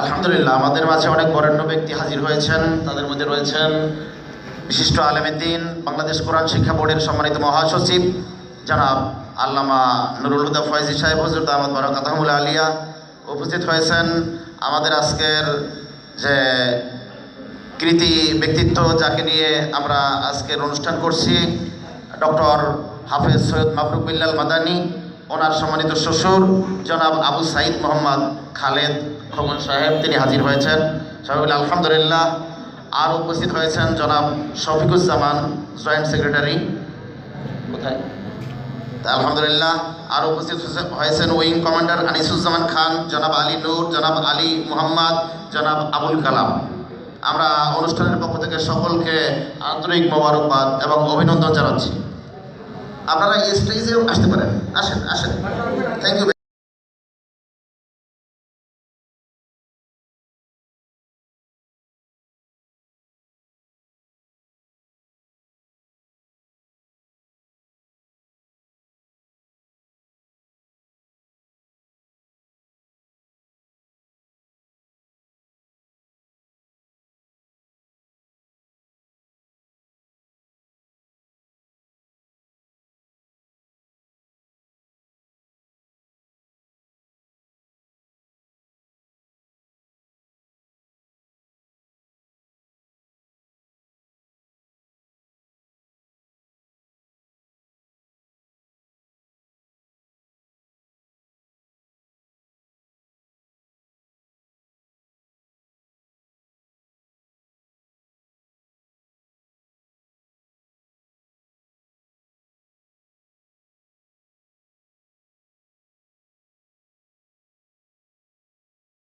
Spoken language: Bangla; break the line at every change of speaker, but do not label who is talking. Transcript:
আলহামদুলিল্লাহ, আমাদের মাঝে অনেক বরেণ্য ব্যক্তি হাজির হয়েছেন। তাদের মধ্যে রয়েছেন বিশিষ্ট আলেমেদ্দিন বাংলাদেশ কোরআন শিক্ষা বোর্ডের সম্মানিত মহাসচিব জনাব আল্লামা নুরুল হুদা ফয়জি সাহেব হজরত আহমদ বারাকাতহমুল আলিয়া উপস্থিত হয়েছেন। আমাদের আজকের যে কৃতি ব্যক্তিত্ব, যাকে নিয়ে আমরা আজকের অনুষ্ঠান করছি, ডক্টর হাফেজ সৈয়দ মাবরুক বিল্লাল মাদানি। ওনার সম্মানিত শ্বশুর, জনাব আবু সাইদ মোহাম্মদ খালেদ খোকন সাহেব, তিনি হাজির হয়েছেন। সবাই আলহামদুলিল্লাহ। আর উপস্থিত হয়েছেন জনাব শফিকুজ্জামান, জয়েন্ট সেক্রেটারি। কোথায়? আলহামদুলিল্লাহ। আর উপস্থিত হয়েছে- হয়েছেন উইং কমান্ডার আনিসুজ্জামান খান, জনাব আলী নূর, জনাব আলী মোহাম্মদ, জনাব আবুল কালাম। আমরা অনুষ্ঠানের পক্ষ থেকে সকলকে আন্তরিক মোবারকবাদ এবং অভিনন্দন জানাচ্ছি। আপনারা এই স্টেজে আসতে পারেন। আসেন আসেন। Thank you